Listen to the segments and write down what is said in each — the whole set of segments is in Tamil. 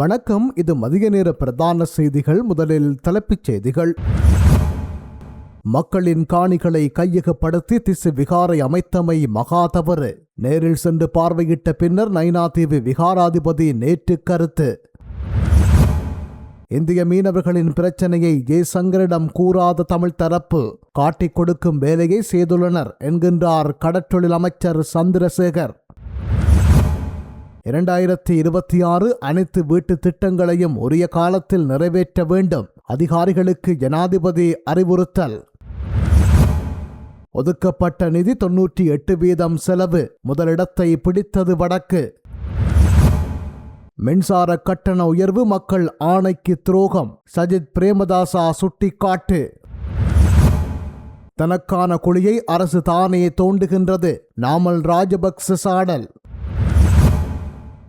வணக்கம். இது மதிய நேர பிரதான செய்திகள். முதலில் தலைப்புச் செய்திகள். மக்களின் காணிகளை கையகப்படுத்தி திசு விகாரை அமைத்தமை மகா தவறு. நேரில் சென்று பார்வையிட்ட பின்னர் நைனாதீவு விகாராதிபதி நேற்று கருத்து. இந்திய மீனவர்களின் பிரச்சனையை ஜெய்சங்கரிடம் கூறாத தமிழ் தரப்பு. காட்டிக் கொடுக்கும் வேலையை செய்துள்ளனர் என்கின்றார் கடற்றொழில் அமைச்சர் சந்திரசேகர். இரண்டாயிரத்தி இருபத்தி ஆறு அனைத்து வீட்டு திட்டங்களையும் உரிய காலத்தில் நிறைவேற்ற வேண்டும். அதிகாரிகளுக்கு ஜனாதிபதி அறிவுறுத்தல். ஒதுக்கப்பட்ட நிதி தொன்னூற்றி எட்டு வீதம் செலவு. முதலிடத்தை பிடித்தது வடக்கு. மின்சார கட்டண உயர்வு மக்கள் ஆணைக்கு துரோகம். சஜித் பிரேமதாசா சுட்டிக்காட்டு. தனக்கான குழியை அரசு தானே தோண்டுகின்றது. நாமல் ராஜபக்ச சாடல்.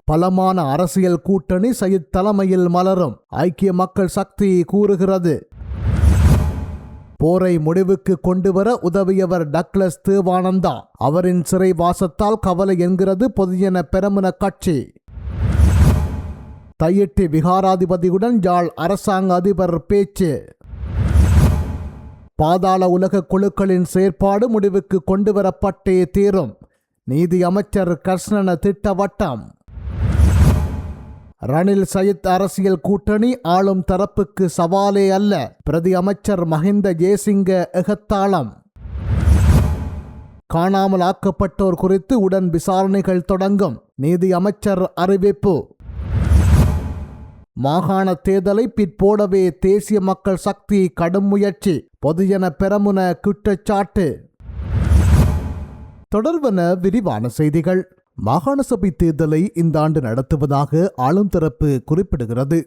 பலமான அரசியல் கூட்டணி சயித் தலைமையில் மலரும். ஐக்கிய மக்கள் சக்தி கூறுகிறது. போரை முடிவுக்கு கொண்டுவர உதவியவர் டக்ளஸ் தேவானந்தா. அவரின் சிறைவாசத்தால் கவலை என்கிறது பொதுஜன பெருமன கட்சி. தையிட்டு விகாராதிபதியுடன் யாழ் அரசாங்க அதிபர் பேச்சு. பாதாள உலக குழுக்களின் செயற்பாடு முடிவுக்கு கொண்டுவரப்பட்டே தீரும். நீதி அமைச்சர் கர்ஷ்ணன திட்டவட்டம். ரணில் சயித் அரசியல் கூட்டணி ஆளும் தரப்புக்கு சவாலே அல்ல பிரதி அமைச்சர் மஹிந்த ஜேசிங்க எகத்தாளம். காணாமல் ஆக்கப்பட்டோர் குறித்து உடன் விசாரணைகள் தொடங்கும் நீதி அமைச்சர் அறிவிப்பு. மாகாண தேர்தலை பிற்போடவே தேசிய மக்கள் சக்தி கடும் முயற்சி பொதுஜன பெரமுன குற்றச்சாட்டு. தொடர்வன விரிவான செய்திகள். மாகாண சபை தேர்தலை இந்த ஆண்டு நடத்துவதாக ஆளும் தரப்பு குறிப்பிடுகிறது.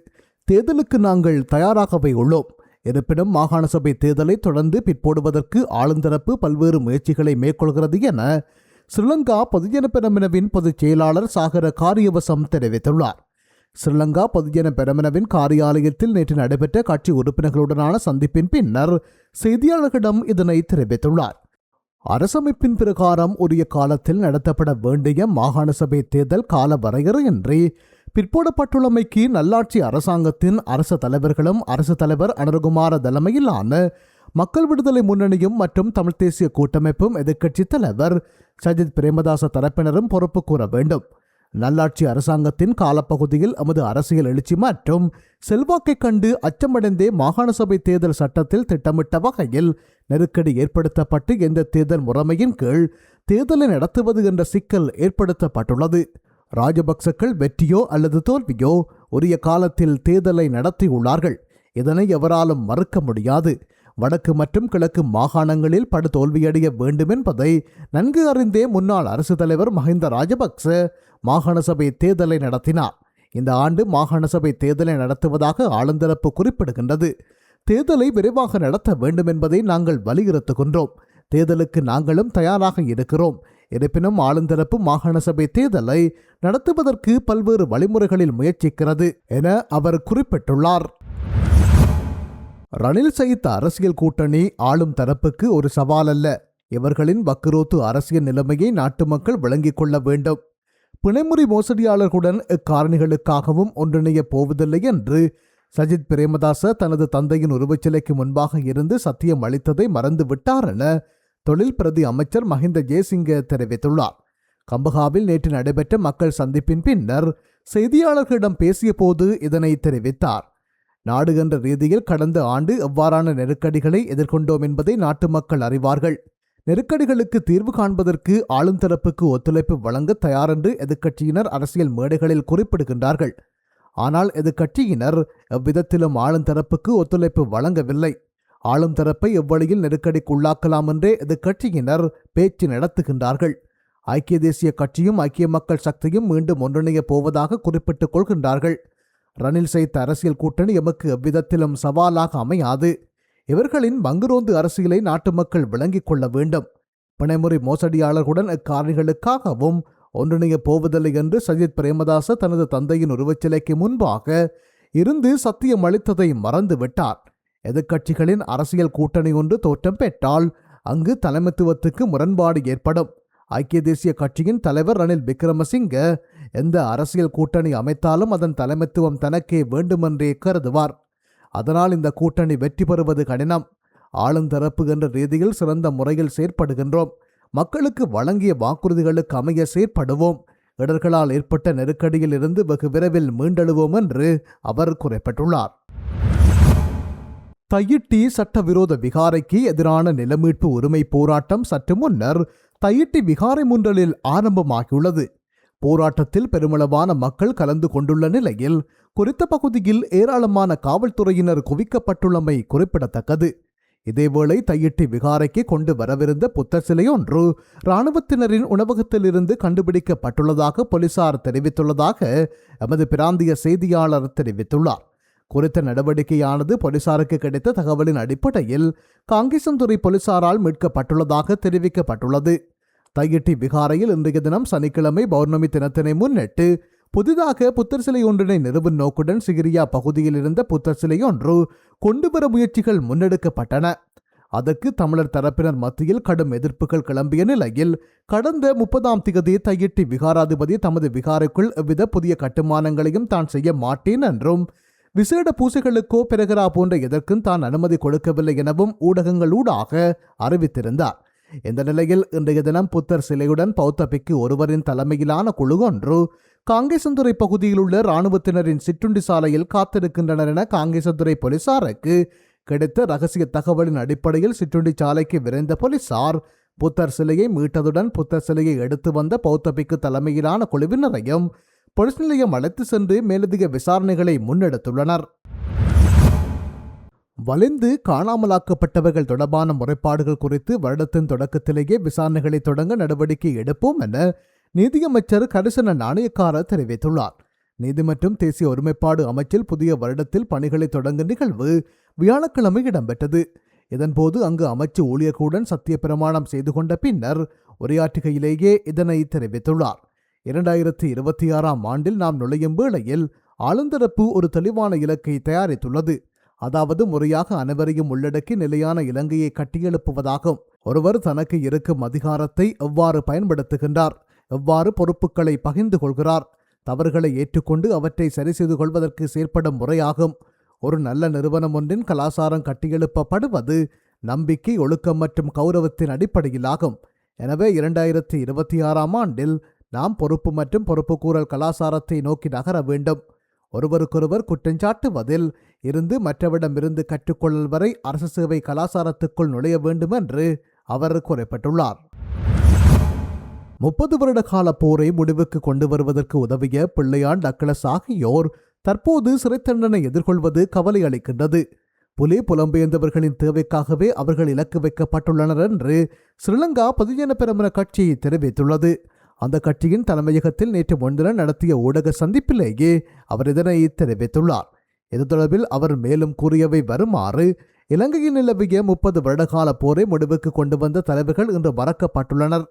தேர்தலுக்கு நாங்கள் தயாராகவே உள்ளோம். இருப்பினும் மாகாண சபை தேர்தலை தொடர்ந்து பிற்போடுவதற்கு ஆளுந்தரப்பு பல்வேறு முயற்சிகளை மேற்கொள்கிறது என ஸ்ரீலங்கா பொதுஜன பெரமினவின் பொதுச் செயலாளர் சாகர காரியவசம் தெரிவித்துள்ளார். ஸ்ரீலங்கா பொதுஜன பெரமினவின் காரியாலயத்தில் நேற்று நடைபெற்ற கட்சி உறுப்பினர்களுடனான சந்திப்பின் பின்னர் செய்தியாளர்களிடம் இதனை தெரிவித்துள்ளார். அரசமைப்பின் பிரகாரம் உரிய காலத்தில் நடத்தப்பட வேண்டிய மாகாண சபை தேர்தல் கால வரையறையின்றி பிற்போடப்பட்டுள்ளமைக்கு நல்லாட்சி அரசாங்கத்தின் அரச தலைவர்களும் அரசு தலைவர் அனுகுமார தலைமையிலான மக்கள் விடுதலை முன்னணியும் மற்றும் தமிழ்த் தேசிய கூட்டமைப்பும் எதிர்க்கட்சித் தலைவர் சஜித் பிரேமதாச தரப்பினரும் பொறுப்பு கூற வேண்டும். நல்லாட்சி அரசாங்கத்தின் காலப்பகுதியில் எமது அரசியல் எழுச்சி மற்றும் செல்வாக்கைக் கண்டு அச்சமடைந்தே மாகாண சபை தேர்தல் சட்டத்தில் திட்டமிட்ட வகையில் நெருக்கடி ஏற்படுத்தப்பட்டு எந்த தேர்தல் முறைமையின் கீழ் தேர்தலை நடத்துவது என்ற சிக்கல் ஏற்படுத்தப்பட்டுள்ளது. ராஜபக்சக்கள் வெற்றியோ அல்லது தோல்வியோ உரிய காலத்தில் தேர்தலை நடத்தியுள்ளார்கள். இதனை எவராலும் மறுக்க முடியாது. வடக்கு மற்றும் கிழக்கு மாகாணங்களில் படு தோல்வியடைய வேண்டும் என்பதை நன்கு அறிந்தே முன்னாள் அரசு தலைவர் மஹிந்த ராஜபக்ச மாகாண சபை தேர்தலை நடத்தினார். இந்த ஆண்டு மாகாண சபை தேர்தலை நடத்துவதாக ஆளுந்தரப்பு குறிப்பிடுகின்றது. தேர்தலை விரைவாக நடத்த வேண்டும் என்பதை நாங்கள் வலியுறுத்துகின்றோம். தேர்தலுக்கு நாங்களும் தயாராக இருக்கிறோம். இருப்பினும் ஆளுந்தரப்பு மாகாண சபை தேர்தலை நடத்துவதற்கு பல்வேறு வழிமுறைகளில் முயற்சிக்கிறது என அவர் குறிப்பிட்டுள்ளார். ரணில் சயித் அரசியல் கூட்டணி ஆளும் தரப்புக்கு ஒரு சவால் அல்ல இவர்களின் வக்குரோத்து அரசியல் நிலைமையை நாட்டு மக்கள் விளங்கிக் கொள்ள வேண்டும். பிணைமுறை மோசடியாளர்களுடன் இக்காரணிகளுக்காகவும் ஒன்றிணைய போவதில்லை என்று சஜித் பிரேமதாச தனது தந்தையின் உருவச்சிலைக்கு முன்பாக இருந்து சத்தியம் அளித்ததை மறந்து விட்டார் என தொழில் பிரதி அமைச்சர் மஹிந்த ஜெயசிங்க தெரிவித்துள்ளார். கம்பகாவில் நேற்று நடைபெற்ற மக்கள் சந்திப்பின் பின்னர் செய்தியாளர்களிடம் பேசிய போது இதனை தெரிவித்தார். நாடு என்ற ரீதியில் கடந்த ஆண்டு எவ்வாறான நெருக்கடிகளை எதிர்கொண்டோம் என்பதை நாட்டு மக்கள் அறிவார்கள். நெருக்கடிகளுக்கு தீர்வு காண்பதற்கு ஆளும் தரப்புக்கு ஒத்துழைப்பு வழங்க தயாரென்று எதிர்க்கட்சியினர் அரசியல் மேடைகளில் குறிப்பிடுகின்றார்கள். ஆனால் எதிர்க்கட்சியினர் எவ்விதத்திலும் ஆளும் தரப்புக்கு ஒத்துழைப்பு வழங்கவில்லை. ஆளும் தரப்பை எவ்வழியில் நெருக்கடிக்குள்ளாக்கலாம் என்றே எதிர்க்கட்சியினர் பேச்சு நடத்துகின்றார்கள். ஐக்கிய தேசிய கட்சியும் ஐக்கிய மக்கள் சக்தியும் மீண்டும் ஒன்றிணையப் போவதாக குறிப்பிட்டுக் கொள்கின்றார்கள். ரணில் செய்த அரசியல் கூட்டணி எமக்கு எவ்விதத்திலும் சவாலாக அமையாது. இவர்களின் மங்குரோந்து அரசியலை நாட்டு மக்கள் விளங்கிக் கொள்ள வேண்டும். பிணைமுறை மோசடியாளர்களுடன் இக்காரணிகளுக்காகவும் ஒன்றிணைய போவதில்லை என்று சஜித் பிரேமதாச தனது தந்தையின் உருவச்சிலைக்கு முன்பாக இருந்து சத்தியம் அளித்ததை மறந்து விட்டார். எதிர்க்கட்சிகளின் அரசியல் கூட்டணி ஒன்று தோற்றம் பெற்றால் அங்கு தலைமைத்துவத்துக்கு முரண்பாடு ஏற்படும். ஐக்கிய தேசிய கட்சியின் தலைவர் ரணில் விக்ரமசிங்க எந்த அரசியல் கூட்டணி அமைத்தாலும் அதன் தலைமைத்துவம் தனக்கே வேண்டுமென்றே கருதுவார். அதனால் இந்த கூட்டணி வெற்றி பெறுவது கடினம். ஆளுந்தரப்பு என்ற ரீதியில் சிறந்த முறையில் செயற்படுகின்றோம். மக்களுக்கு வழங்கிய வாக்குறுதிகளுக்கு அமைய செயற்படுவோம். இடர்களால் ஏற்பட்ட நெருக்கடியில் இருந்து வெகு விரைவில் மீண்டெழுவோம் என்று அவர் குறிப்பிட்டுள்ளார். தையிட்டி சட்டவிரோத விகாரைக்கு எதிரான நிலமீட்பு உரிமை போராட்டம் சற்று முன்னர் தையிட்டி விகாரை முன்றலில் ஆரம்பமாகியுள்ளது. போராட்டத்தில் பெருமளவான மக்கள் கலந்து கொண்டுள்ள நிலையில் குறித்த பகுதியில் ஏராளமான காவல்துறையினர் குவிக்கப்பட்டுள்ளமை குறிப்பிடத்தக்கது. இதேவேளை தையிட்டி விகாரைக்கு கொண்டு வரவிருந்த புத்தர் சிலை ஒன்று இராணுவத்தினரின் உணவகத்திலிருந்து கண்டுபிடிக்கப்பட்டுள்ளதாக போலீசார் தெரிவித்துள்ளதாக எமது பிராந்திய செய்தியாளர் தெரிவித்துள்ளார். குறித்த நடவடிக்கையானது போலீசாருக்கு கிடைத்த தகவலின் அடிப்படையில் காங்கேசன்துறை போலீசாரால் மீட்கப்பட்டுள்ளதாக தெரிவிக்கப்பட்டுள்ளது. தையிட்டி விகாரையில் இன்றைய தினம் சனிக்கிழமை பௌர்ணமி தினத்தினை முன்னிட்டு புதிதாக புத்தர் சிலை ஒன்றினை நிறுவும் நோக்குடன் சிகிரியா பகுதியில் இருந்த புத்தர் சிலை ஒன்று கொண்டுவர முயற்சிகள் முன்னெடுக்கப்பட்டன. அதற்கு தமிழர் தரப்பினர் மத்தியில் கடும் எதிர்ப்புகள் கிளம்பிய நிலையில் கடந்த முப்பதாம் திகதி தையிட்டி விகாராதிபதி தமது விகாரைக்குள் எவ்வித புதிய கட்டுமானங்களையும் தான் செய்ய மாட்டேன் என்றும் விசேட பூசைகளுக்கோ பிறகரா போன்ற எதற்கும் தான் அனுமதி கொடுக்கவில்லை எனவும் ஊடகங்களூடாக அறிவித்திருந்தார். இந்த நிலையில் இன்றைய தினம் புத்தர் சிலையுடன் பௌத்த பிக்கு ஒருவரின் தலைமையிலான குழு ஒன்று காங்கேசந்துறை பகுதியில் உள்ள இராணுவத்தினரின் சிற்றுண்டி சாலையில் காத்திருக்கின்றனர் என காங்கேசந்துறை போலீசாருக்கு கிடைத்த ரகசிய தகவலின் அடிப்படையில் சிற்றுண்டி சாலைக்கு விரைந்த போலீசார் புத்தர் சிலையை மீட்டதுடன் புத்தர் சிலையை எடுத்து வந்த பௌத்தபிக்கு தலைமையிலான குழுவினரையும் போலீஸ் நிலையம் அழைத்து சென்று மேலதிக விசாரணைகளை முன்னெடுத்துள்ளனர். வலிந்து காணாமலாக்கப்பட்டவர்கள் தொடர்பான முறைப்பாடுகள் குறித்து வருடத்தின் தொடக்கத்திலேயே விசாரணைகளை தொடங்க நடவடிக்கை எடுப்போம் என நீதியமைச்சர் கரிசன நாணயக்கார தெரிவித்துள்ளார். நிதி மற்றும் தேசிய ஒருமைப்பாடு அமைச்சில் புதிய வருடத்தில் பணிகளை தொடங்கும் நிகழ்வு வியாழக்கிழமை இடம்பெற்றது. இதன்போது அங்கு அமைச்சு ஊழியர்களுடன் சத்திய பிரமாணம் செய்து கொண்ட பின்னர் உரையாற்றுகையிலேயே இதனை தெரிவித்துள்ளார். இரண்டாயிரத்தி இருபத்தி ஆறாம் ஆண்டில் நாம் நுழையும் வேளையில் ஆளுந்தரப்பு ஒரு தெளிவான இலக்கை தயாரித்துள்ளது. அதாவது முறையாக அனைவரையும் உள்ளடக்கி நிலையான இலங்கையை கட்டியெழுப்புவதாகும். ஒருவர் தனக்கு இருக்கும் அதிகாரத்தை எவ்வாறு பயன்படுத்துகின்றார்? எவ்வாறு பொறுப்புகளை பகிர்ந்து கொள்கிறார்? தவறுகளை ஏற்றுக்கொண்டு அவற்றை சரி செய்து கொள்வதற்கு செயற்படும் முறையாகும். ஒரு நல்ல நிறுவனம் ஒன்றின் கலாசாரம் கட்டியெழுப்பப்படுவது நம்பிக்கை ஒழுக்கம் மற்றும் கௌரவத்தின் அடிப்படையிலாகும். எனவே இரண்டாயிரத்தி இருபத்தி ஆறாம் ஆண்டில் நாம் பொறுப்பு மற்றும் பொறுப்புக்கூறல் கலாசாரத்தை நோக்கி நகர வேண்டும். ஒருவருக்கொருவர் குற்றஞ்சாட்டுவதில் இருந்து மற்றவிடமிருந்து கற்றுக்கொள்ளல் வரை அரசு சேவை கலாசாரத்துக்குள் நுழைய வேண்டும் என்று அவர் குறிப்பிட்டுள்ளார். முப்பது வருட கால போரை முடிவுக்கு கொண்டு வருவதற்கு உதவிய பிள்ளையான் டக்ளஸ் ஆகியோர் தற்போது சிறை தண்டனை எதிர்கொள்வது கவலை அளிக்கின்றது. புலி புலம்பெயர்ந்தவர்களின் தேவைக்காகவே அவர்கள் இலக்கு வைக்கப்பட்டுள்ளனர் என்று ஸ்ரீலங்கா பொதுஜன பெருமன கட்சி தெரிவித்துள்ளது. அந்த கட்சியின் தலைமையகத்தில் நேற்று முன்தினம் நடத்திய ஊடக சந்திப்பிலேயே அவர் இதனை தெரிவித்துள்ளார். இது தொடர்பில் அவர் மேலும் கூறியவை வருமாறு இலங்கையில் நிலவிய முப்பது வருடகால போரை முடிவுக்கு கொண்டு வந்த தலைவர்கள் இன்று மறக்கப்பட்டுள்ளனர்.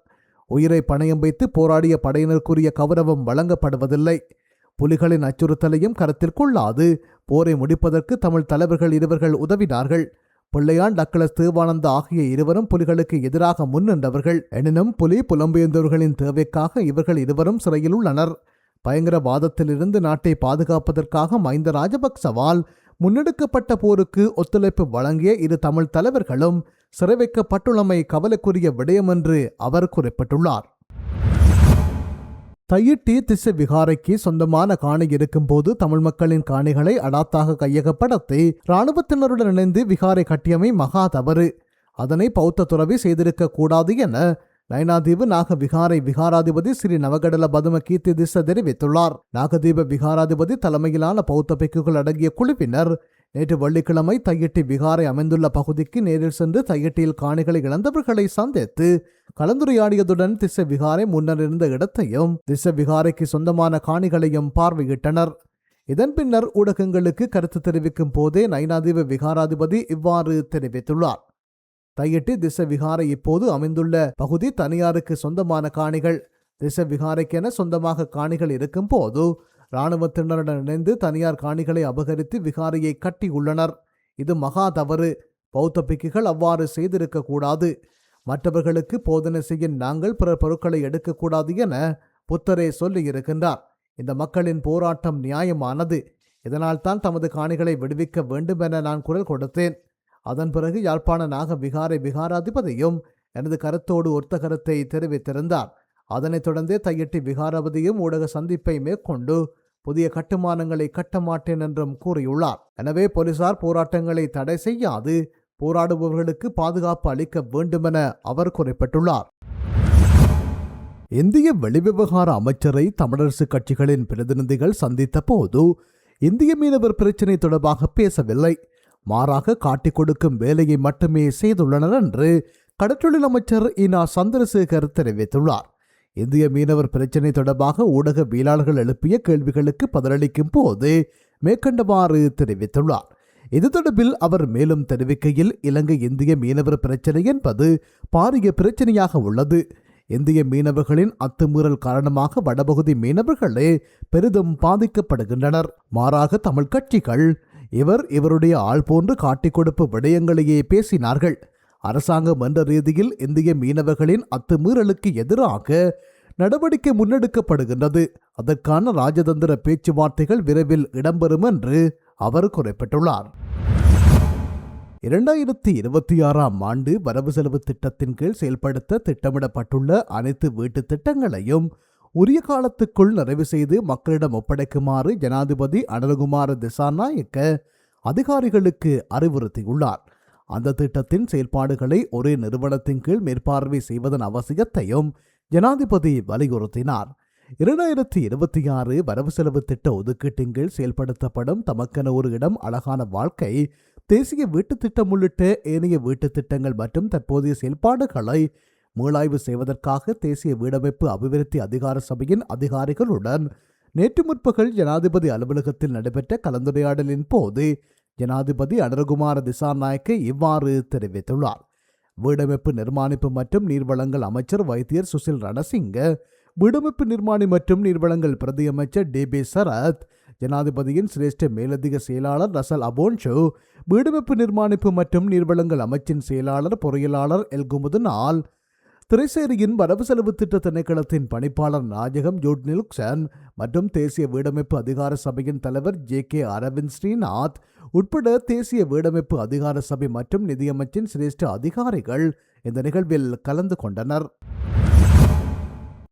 உயிரை பணயம் வைத்து போராடிய படையினருக்குரிய கௌரவம் வழங்கப்படுவதில்லை. புலிகளின் அச்சுறுத்தலையும் கருத்தில் கொள்ளாது போரை முடிப்பதற்கு தமிழ் தலைவர்கள் இருவர்கள் உதவினார்கள். பிள்ளையான் டக்ளஸ் தேவானந்தா ஆகிய இருவரும் புலிகளுக்கு எதிராக முன்னின்றவர்கள் எனினும் புலி புலம்பெயர்ந்தவர்களின் தேவைக்காக இவர்கள் இருவரும் சிறையில் உள்ளனர். பயங்கரவாதத்திலிருந்து நாட்டை பாதுகாப்பதற்காக மைந்த ராஜபக்சவால் முன்னெடுக்கப்பட்ட போருக்கு ஒத்துழைப்பு வழங்கிய இரு தமிழ் தலைவர்களும் சிறை வைக்கப்பட்டுள்ளமை கவலைக்குரிய விடயம் என்று அவர் குறிப்பிட்டுள்ளார். தையிட்டி திசை விகாரைக்கு சொந்தமான காணி இருக்கும்போது தமிழ் மக்களின் காணிகளை அடாத்தாக கையகப்படுத்தி இராணுவத்தினருடன் இணைந்து விகாரை கட்டியமை மகா தவறு. அதனை பௌத்த துறவி செய்திருக்க கூடாது என நயனாதீவு நாக விகாரை விகாராதிபதி ஸ்ரீ நவகடல பதும கீர்த்தி திச தெரிவித்துள்ளார். நாகதீப விகாராதிபதி தலைமையிலான பௌத்த பிக்குகள் அடங்கிய குழுவினர் நேற்று வெள்ளிக்கிழமை தையட்டி விகாரை அமைந்துள்ள பகுதிக்கு நேரில் சென்று தையட்டியில் காணிகளை இழந்தவர்களை சந்தித்து கலந்துரையாடியதுடன் திச விகாரை முன்னர் இருந்த இடத்தையும் திச விகாரைக்கு சொந்தமான காணிகளையும் பார்வையிட்டனர். இதன் பின்னர் ஊடகங்களுக்கு கருத்து தெரிவிக்கும் போதே நைனாதீப விகாராதிபதி இவ்வாறு தெரிவித்துள்ளார். தையிட்டி திச விகாரை இப்போது அமைந்துள்ள பகுதி தனியாருக்கு சொந்தமான காணிகள். திச விகாரைக்கென சொந்தமாக காணிகள் இருக்கும் போது இராணுவத்தினருடன் இணைந்து தனியார் காணிகளை அபகரித்து விகாரையை கட்டியுள்ளனர் இது மகா தவறு. பௌத்த பிக்குகள் அவ்வாறு செய்திருக்க கூடாது. மற்றவர்களுக்கு போதனை செய்ய நாங்கள் பிறர் பொருட்களை எடுக்கக்கூடாது என புத்தரே சொல்லியிருக்கின்றார் இந்த மக்களின் போராட்டம் நியாயமானது. இதனால் தான் தமது காணிகளை விடுவிக்க வேண்டும் என நான் குரல் கொடுத்தேன். அதன் பிறகு யாழ்ப்பாண நாக விகாரை விகாராதிபதியும் எனது கருத்தோடு ஒத்த கருத்தை தெரிவித்திருந்தார் அதனைத் தொடர்ந்தே தையிட்டி விகாரபதியும் ஊடக சந்திப்பை மேற்கொண்டு புதிய கட்டுமானங்களை கட்ட மாட்டேன் என்றும் கூறியுள்ளார். எனவே போலீசார் போராட்டங்களை தடை செய்யாது போராடுபவர்களுக்கு பாதுகாப்பு அளிக்க வேண்டுமென அவர் குறிப்பிட்டுள்ளார். இந்திய வெளிவிவகார அமைச்சரை தமிழரசு கட்சிகளின் பிரதிநிதிகள் சந்தித்த போது இந்திய மீனவர் பிரச்சினை தொடர்பாக பேசவில்லை. மாறாக காட்டிக் கொடுக்கும் வேலையை மட்டுமே செய்துள்ளனர் என்று கடற்றொழில் அமைச்சர் இனா சந்திரசேகர் தெரிவித்துள்ளார். இந்திய மீனவர் பிரச்சினை தொடர்பாக ஊடகவியலாளர்கள் எழுப்பிய கேள்விகளுக்கு பதிலளிக்கும் போது மேற்கண்டவாறு தெரிவித்துள்ளார். இது தொடர்பில் அவர் மேலும் தெரிவிக்கையில் இலங்கை இந்திய மீனவர் பிரச்சினை என்பது பாரிய பிரச்சனையாக உள்ளது. இந்திய மீனவர்களின் அத்துமீறல் காரணமாக வடபகுதி மீனவர்களே பெரிதும் பாதிக்கப்படுகின்றனர். மாறாக தமிழ் கட்சிகள் இவர் இவருடைய ஆள் போன்று காட்டிக் கொடுப்பு விடயங்களையே பேசினார்கள். அரசாங்கம் என்ற ரீதியில் இந்திய மீனவர்களின் அத்துமீறலுக்கு எதிராக நடவடிக்கை முன்னெடுக்கப்படுகின்றது. அதற்கான ராஜதந்திர பேச்சுவார்த்தைகள் விரைவில் இடம்பெறும் என்று அவர் குறிப்பிட்டுள்ளார். இரண்டாயிரத்தி இருபத்தி ஆறாம் ஆண்டு வரவு செலவு திட்டத்தின் கீழ் செயல்படுத்த திட்டமிடப்பட்டுள்ள அனைத்து வீட்டுத் திட்டங்களையும் உரிய காலத்துக்குள் நிறைவு செய்து மக்களிடம் ஒப்படைக்குமாறு ஜனாதிபதி அனலகுமார திசாநாயக்க அதிகாரிகளுக்கு அறிவுறுத்தியுள்ளார். அந்த திட்டத்தின் செயல்பாடுகளை ஒரே நிறுவனத்தின் கீழ் மேற்பார்வை செய்வதன் அவசியத்தையும் ஜனாதிபதி வலியுறுத்தினார். இரண்டாயிரத்தி இருபத்தி ஆறு வரவு செலவு திட்ட ஒதுக்கீட்டின் கீழ் செயல்படுத்தப்படும் தமக்கென ஒரு இடம் அழகான வாழ்க்கை தேசிய வீட்டுத் திட்டம் உள்ளிட்ட ஏனைய வீட்டுத் திட்டங்கள் மற்றும் தற்போதைய செயல்பாடுகளை மீளாய்வு செய்வதற்காக தேசிய வீடமைப்பு அபிவிருத்தி அதிகார சபையின் அதிகாரிகளுடன் நேற்று முற்பகல் ஜனாதிபதி அலுவலகத்தில் நடைபெற்ற கலந்துரையாடலின் போது ஜனாதிபதி அனரகுமார திசாநாயக்க இவ்வாறு தெரிவித்துள்ளார். வீடமைப்பு நிர்மாணிப்பு மற்றும் நீர்வளங்கள் அமைச்சர் வைத்தியர் சுசில் ரணசிங்க வீடமைப்பு நிர்மாணி மற்றும் நீர்வளங்கள் பிரதி அமைச்சர் டி பி சரத் ஜனாதிபதியின் சிரேஷ்ட மேலதிக செயலாளர் ரசல் அபோன்ஷோ வீடமைப்பு நிர்மாணிப்பு மற்றும் நீர்வளங்கள் அமைச்சின் செயலாளர் பொறியியலாளர் எல்குமுதனால் திரைசேரியின் வரவு செலவு திட்ட திணைக்களத்தின் பணிப்பாளர் நாயகம் ஜோட் நிலுக்சன் மற்றும் தேசிய வீடமைப்பு அதிகார சபையின் தலைவர் ஜே கே அரவிந்த் ஸ்ரீநாத் உட்பட தேசிய வீடமைப்பு அதிகார சபை மற்றும் நிதியமைச்சின் சிரேஷ்ட அதிகாரிகள் இந்த நிகழ்வில் கலந்து கொண்டனர்.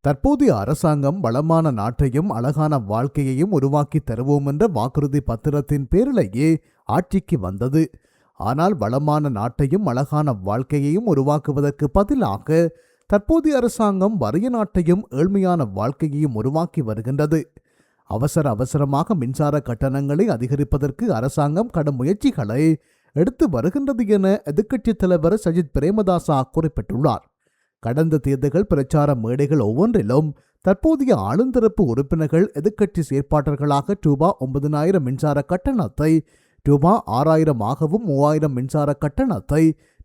தற்போதைய அரசாங்கம் வளமான நாட்டையும் அழகான வாழ்க்கையையும் உருவாக்கி தருவோம் என்ற வாக்குறுதி பத்திரத்தின் பேரிலேயே ஆட்சிக்கு வந்தது. ஆனால் வளமான நாட்டையும் அழகான வாழ்க்கையையும் உருவாக்குவதற்கு பதிலாக தற்போதைய அரசாங்கம் வறிய நாட்டையும் ஏழ்மையான வாழ்க்கையையும் உருவாக்கி வருகின்றது. அவசர அவசரமாக மின்சார கட்டணங்களை அதிகரிப்பதற்கு அரசாங்கம் கடும் முயற்சிகளை எடுத்து வருகின்றது என எதிர்க்கட்சித் தலைவர் சஜித் பிரேமதாசா குறிப்பிட்டுள்ளார். கடந்த தேர்தல்கள் பிரச்சார மேடைகள் ஒவ்வொன்றிலும் தற்போதைய ஆளுந்தரப்பு உறுப்பினர்கள் எதிர்க்கட்சி செயற்பாட்டர்களாக ரூபா ஒன்பதினாயிரம் மின்சார கட்டணத்தை ரூபா ஆறாயிரம் ஆகவும் மூவாயிரம் மின்சார கட்டணத்தை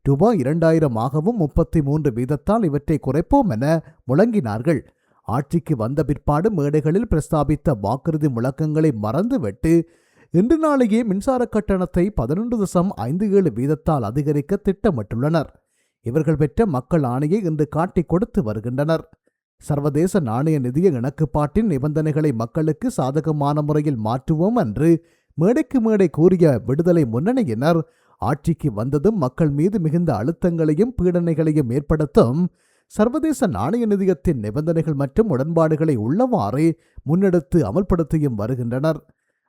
ரூபாய் இரண்டாயிரம் ஆகவும் முப்பத்தி மூன்று வீதத்தால் இவற்றை குறைப்போம் என முழங்கினார்கள். ஆட்சிக்கு வந்த பிற்பாடு மேடைகளில் பிரஸ்தாபித்த வாக்குறுதி முழக்கங்களை மறந்துவிட்டு இன்று நாளையே மின்சார கட்டணத்தை பதினொன்று தசம் ஐந்து ஏழு வீதத்தால் அதிகரிக்க திட்டமிட்டுள்ளனர். இவர்கள் பெற்ற மக்கள் ஆணையை இன்று காட்டிக் கொடுத்து வருகின்றனர். சர்வதேச நாணய நிதிய இணக்குப்பாட்டின் நிபந்தனைகளை மக்களுக்கு சாதகமான முறையில் மாற்றுவோம் என்று மேடைக்கு மேடை கூறிய விடுதலை முன்னணியினர் ஆட்சிக்கு வந்ததும் மக்கள் மீது மிகுந்த அழுத்தங்களையும் பீடனைகளையும் ஏற்படுத்தும். சர்வதேச நாணய நிதியத்தின் நிபந்தனைகள் மற்றும் உடன்பாடுகளை உள்ளவாறே முன்னெடுத்து அமல்படுத்தியும் வருகின்றனர்.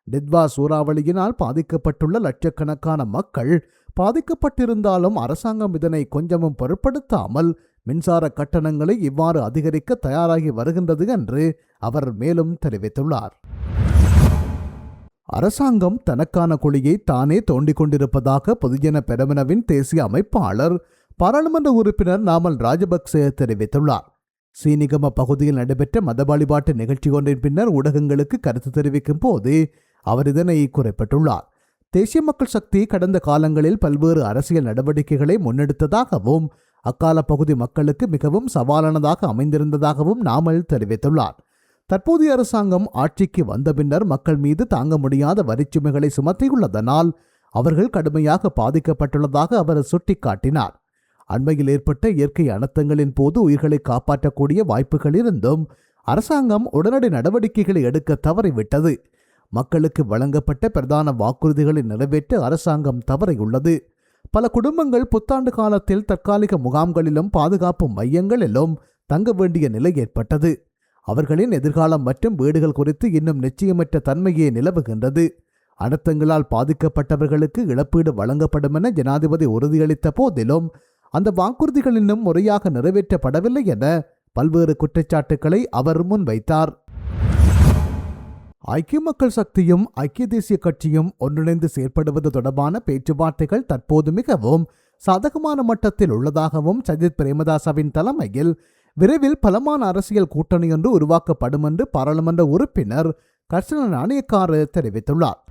டித்வா சூறாவளியினால் பாதிக்கப்பட்டுள்ள லட்சக்கணக்கான மக்கள் பாதிக்கப்பட்டிருந்தாலும் அரசாங்கம் இதனை கொஞ்சமும் பொருட்படுத்தாமல் மின்சார கட்டணங்களை இவ்வாறு அதிகரிக்க தயாராகி வருகின்றது என்று அவர் மேலும் தெரிவித்துள்ளார். அரசாங்கம் தனக்கான குழியை தானே தோண்டிக் கொண்டிருப்பதாக பொதுஜன பெரமனவின் தேசிய அமைப்பாளர் பாராளுமன்ற உறுப்பினர் நாமல் ராஜபக்சே தெரிவித்துள்ளார். சீனிகம பகுதியில் நடைபெற்ற மத வழிபாட்டு நிகழ்ச்சி ஒன்றின் பின்னர் ஊடகங்களுக்கு கருத்து தெரிவிக்கும் போது அவர் இதனை குறிப்பிட்டுள்ளார். தேசிய மக்கள் சக்தி கடந்த காலங்களில் பல்வேறு அரசியல் நடவடிக்கைகளை முன்னெடுத்ததாகவும் அக்கால பகுதி மக்களுக்கு மிகவும் சவாலானதாக அமைந்திருந்ததாகவும் நாமல் தெரிவித்துள்ளார். தற்போதைய அரசாங்கம் ஆட்சிக்கு வந்த பின்னர் மக்கள் மீது தாங்க முடியாத வரிச்சுமைகளை சுமத்தியுள்ளதனால் அவர்கள் கடுமையாக பாதிக்கப்பட்டுள்ளதாக அவர் சுட்டிக்காட்டினார். அண்மையில் ஏற்பட்ட இயற்கை அனர்த்தங்களின் போது உயிர்களை காப்பாற்றக்கூடிய வாய்ப்புகள் இருந்தும் அரசாங்கம் உடனடி நடவடிக்கைகளை எடுக்க தவறிவிட்டது. மக்களுக்கு வழங்கப்பட்ட பிரதான வாக்குறுதிகளை நிறைவேற்ற அரசாங்கம் தவறியுள்ளது. பல குடும்பங்கள் புத்தாண்டு காலத்தில் தற்காலிக முகாம்களிலும் பாதுகாப்பு மையங்களிலும் தங்க வேண்டிய நிலை ஏற்பட்டது. அவர்களின் எதிர்காலம் மற்றும் வீடுகள் குறித்து இன்னும் நிச்சயமற்ற தன்மையே நிலவுகின்றது. அனர்த்தங்களால் பாதிக்கப்பட்டவர்களுக்கு இழப்பீடு வழங்கப்படும் என ஜனாதிபதி உறுதியளித்த போதிலும் அந்த வாக்குறுதிகள் இன்னும் முறையாக நிறைவேற்றப்படவில்லை என பல்வேறு குற்றச்சாட்டுக்களை அவர் முன்வைத்தார். ஐக்கிய மக்கள் சக்தியும் ஐக்கிய தேசிய கட்சியும் ஒன்றிணைந்து செயற்படுவது தொடர்பான பேச்சுவார்த்தைகள் தற்போது மிகவும் சாதகமான மட்டத்தில் உள்ளதாகவும் சஜித் பிரேமதாசவின் தலைமையில் விரைவில் பலமான அரசியல் கூட்டணி ஒன்று உருவாக்கப்படும் என்று பாராளுமன்ற உறுப்பினர் கர்ஷன நாணயக்காரு தெரிவித்துள்ளார்.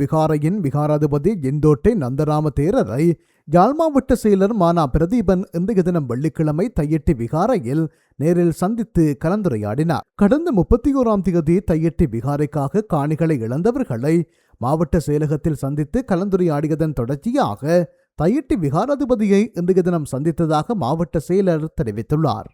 விகாரையின் விகாராதிபதி எந்தோட்டை நந்தராம தேரரை யாழ் மாவட்ட செயலர் மானா பிரதீபன் இன்றைய தினம் வெள்ளிக்கிழமை தையிட்டி விகாரையில் நேரில் சந்தித்து கலந்துரையாடினார். கடந்த முப்பத்தி ஓராம் தேதி தையிட்டி விகாரைக்காக காணிகளை இழந்தவர்களை மாவட்ட செயலகத்தில் சந்தித்து கலந்துரையாடியதன் தொடர்ச்சியாக தையிட்டி விகாராதிபதியை இன்றைய தினம் சந்தித்ததாக மாவட்ட செயலர் தெரிவித்துள்ளார்.